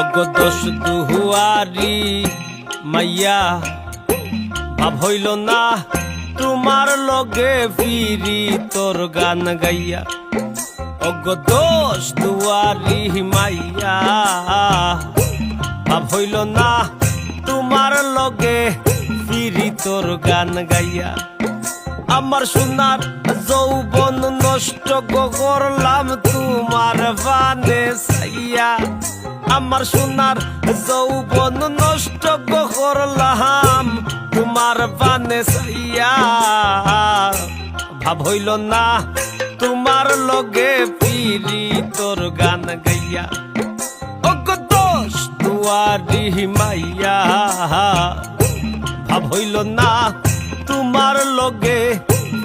অগদোষ দুহুয়ারি মাইয়া, ভাব হইল না তোমার লগে ফিরি তোর গান গাইয়া। অগদোষ দুয়ারি মাইয়া, ভাব হইল না তোমার লগে ফিরি তোর গান গাইয়া। আমার সোনার যৌবন নষ্ট করলাম তোমার বানে সাইয়া আমার সোনার যৌবন নষ্ট করলাম। তোমার বানে ভাব হইল না, তোমার লগে ফিরি তোর গান গাইয়া। ওগো দোষ দুয়ারি মাইয়া, ভাব হইল না, তোমার লগে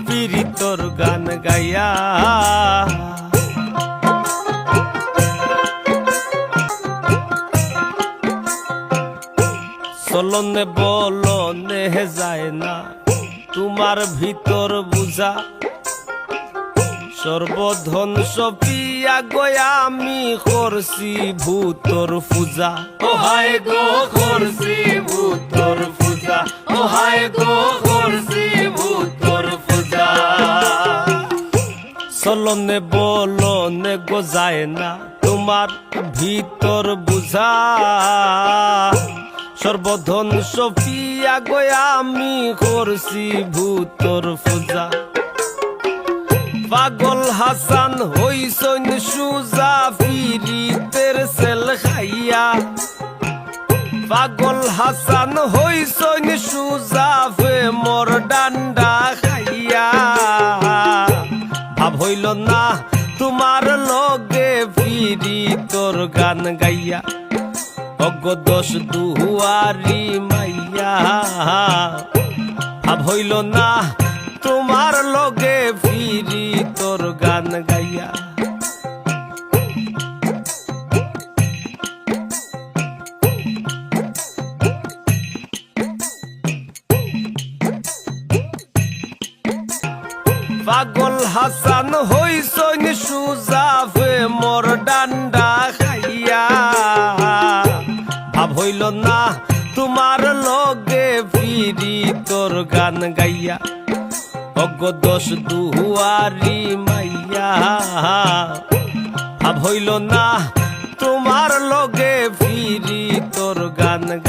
পীড়িতর গান গাইয়া। চলনে বলনে যায় না। তোমার ভিতর বুঝা। সর্বধন সপিয়া গয়া আমি করছি ভূতর পূজা। ও হায় গো করছি ভূতর পূজা। ও হায় গো করছি ভূতর পূজা। চলনে বলনে গো যায় না। তোমার ভিতর বুঝা। সর্বধন সপিয়া গয়া আমি করছি ভূতর পূজা। পাগল হাসান হইসন সুজা, ফিরিতের সেল খাইয়া। পাগল হাসান হইসন সুজা ফে মোর ডান্ডা খাইয়া। ভাব হইল না তোমার লগে ফিরি তোর গান গাইয়া। অগ দোষ দুয়ারি মাইয়া। ভাব হইল না, তোমার লগে ফিরি তোর গান গাইয়া। পাগল হাসান হইসন সুজাফে মোর ডান্ডা। ফিরি তোর গান গাইয়া অগ দোষ দুহুয়ারি মাইয়া হইল না তোমার লগে ফিরি তোর গান গাইয়া